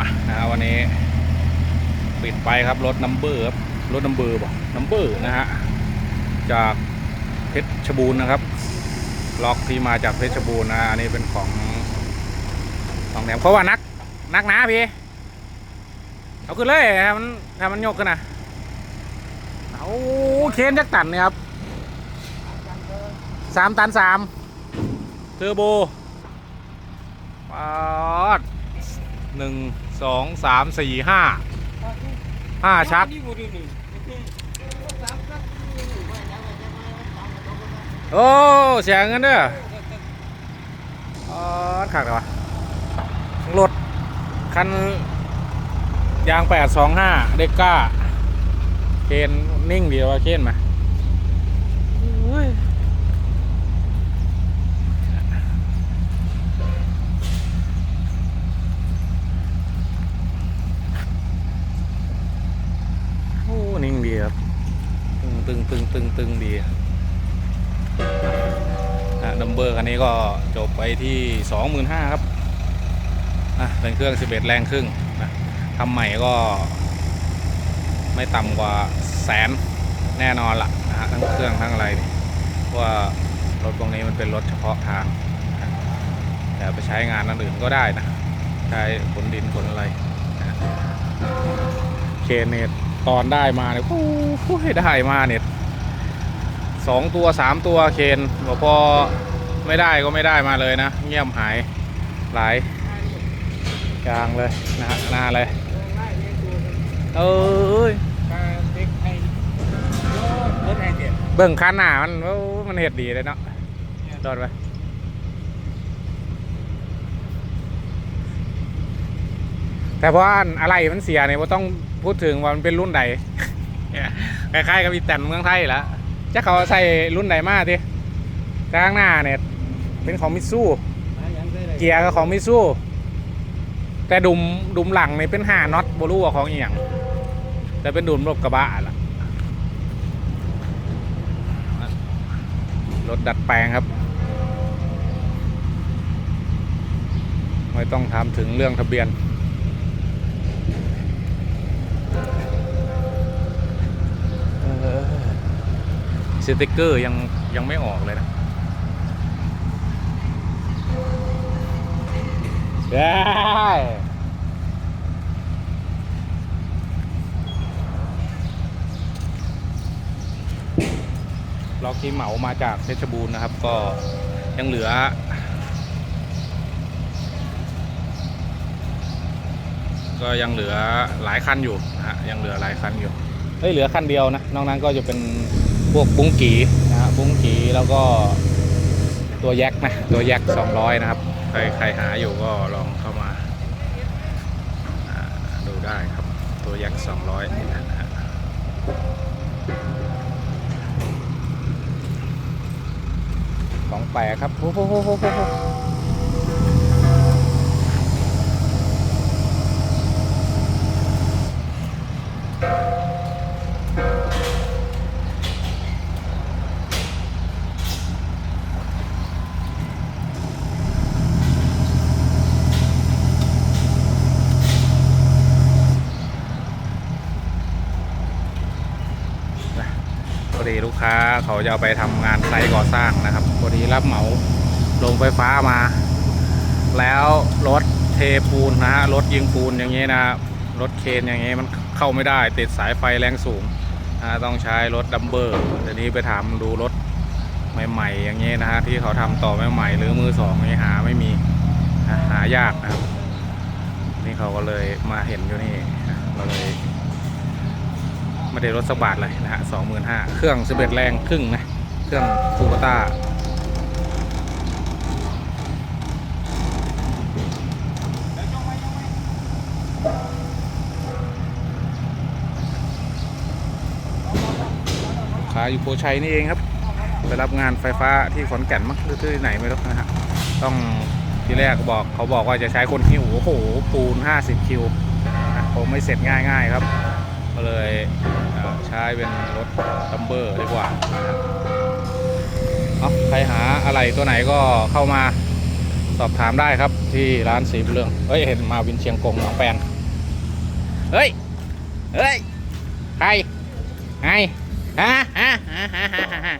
มานะฮะวันนี้ ปิดไปครับรถนัมเบอร์ครับรถนัมเบอร์บอกนัมเบอร์นะฮะจากเพชรชบูรณ์นะครับล็อกที่มาจากเพชรบูรณ์นะอันนี้เป็นของของแถมเพราะว่านักนักหนาพี่เอาขึ้นเลยถ้ามันถ้ามันโยกขึ้นนะเอาเคนจักตันเนี่ยครับสามตันสามเทอร์โบปาด หนึ่งสองสามสี่ห้าห้าชัก โอ้เสียเงินเด้ออ๋อขักเลยวะรถคันยางแปดสองห้าเด็กก้าเคนนิ่งดีว่าเคนมาอุ้ยโอ้นิ่งดีครับ ตึง ตึงตึงดีอะดัมเบอร์คันนี้ก็จบไปที่ 25,000ครับอะเป็นเครื่อง 11 แรงครึ่งนะทำใหม่ก็ ไม่ต่ำกว่าแสนแน่นอนละนะฮะทั้งเครื่องทั้งอะไรเพราะว่ารถพวกนี้มันเป็นรถเฉพาะทางนะแต่ไปใช้งานอันอื่นก็ได้นะ ใช้ขนดินขนอะไรนะเคเนตตอนได้มาเนี่ยโอ้โหได้มาเนี่ย สองตัวสามตัวเคนบอกพอไม่ได้ก็ไม่ได้มาเลยนะ เงียบหายหลายกลางเลยนะฮะหน้าเลยเอ้ยเบิ่งคันหน้ามันมันเห็ดดีเลยเนาะโดนไปแต่เพราะอะไรมันเสียเนี่ยว่าต้องพูดถึงว่ามันเป็นรุ่นใดคล้ายๆกับอีแตนเมืองไทยแล้ว จะเขาใส่รุ่นไหนมาดิแต่ข้างหน้าเนี่ยเป็นของมิตซูเกียร์ก็ของมิตซูแต่ดุมดุมหลังเนี่ยเป็นห้าน็อตบรูว่าของอีหยังแต่เป็นดุมรถกระบะล่ะรถดัดแปลงครับ ไม่ต้องถามถึงเรื่องทะเบียน เออ ส ติกเกอร์ยังยังไม่ออกเลยนะได้ล็อกที่เหมามาจากเพชรบูรณ์นะครับ ก็ยังเหลือ ก็ยังเหลือหลายคันอยู่นะฮะยังเหลือหลายคันอยู่เอ้ยเหลือคันเดียวนะนอกนั้นก็จะเป็น พวกบุ้งกีนะฮะบุ้งกีแล้วก็ตัวแยกนะตัวแยก200 นะครับ ใครใครหาอยู่ก็ลองเข้ามาอ่าดูได้ครับ ตัวแยก200นี่นะฮะของแปลกครับโอ้โหโหโหโหโห อดีลูกค้าเขาจะเอาไปทำงานไซต์ก่อสร้างนะครับพอดีรับเหมาลงไฟฟ้ามา แล้วรถเทปูนนะฮะรถยิงปูนอย่างนี้นะครับรถเคนอย่างนี้มันเข้าไม่ได้ ติดสายไฟแรงสูงนะฮะต้องใช้รถดัมเบอร์เดี๋ยวนี้ไปถามดูรถใหม่ๆ อย่างนี้นะฮะที่เขาทำต่อใหม่ๆหรือมือสองนี่หาไม่มีหายากนะครับนี่เขาก็เลยมาเห็นอยู่นี่นะก็เลย ไม่ได้ลดสักบาทเลยนะฮะสองหมื่นห้าเครื่องสิบเอ็ดแรงครึ่งนะ เครื่องฟูกต้าขายอยู่โพชัยนี่เองครับ ไปรับงานไฟฟ้าที่ขอนแก่นมั้งหรือที่ไหนไม่รู้นะฮะ ต้องที่แรกบอกเขาบอกว่าจะใช้คนหิ้วโอ้โหปูน 50 คิวนะคงไม่เสร็จง่ายๆครับ ก็เลย ใช้เป็นรถดัมเบอร์ดีกว่านะครับเอาใครหาอะไรตัวไหนก็เข้ามาสอบถามได้ครับที่ร้านสีเรืองเฮ้ยเห็นมาวินเชียงกงหนองแปนเฮ้ยเฮ้ยใครไงฮะฮะฮะฮะฮะ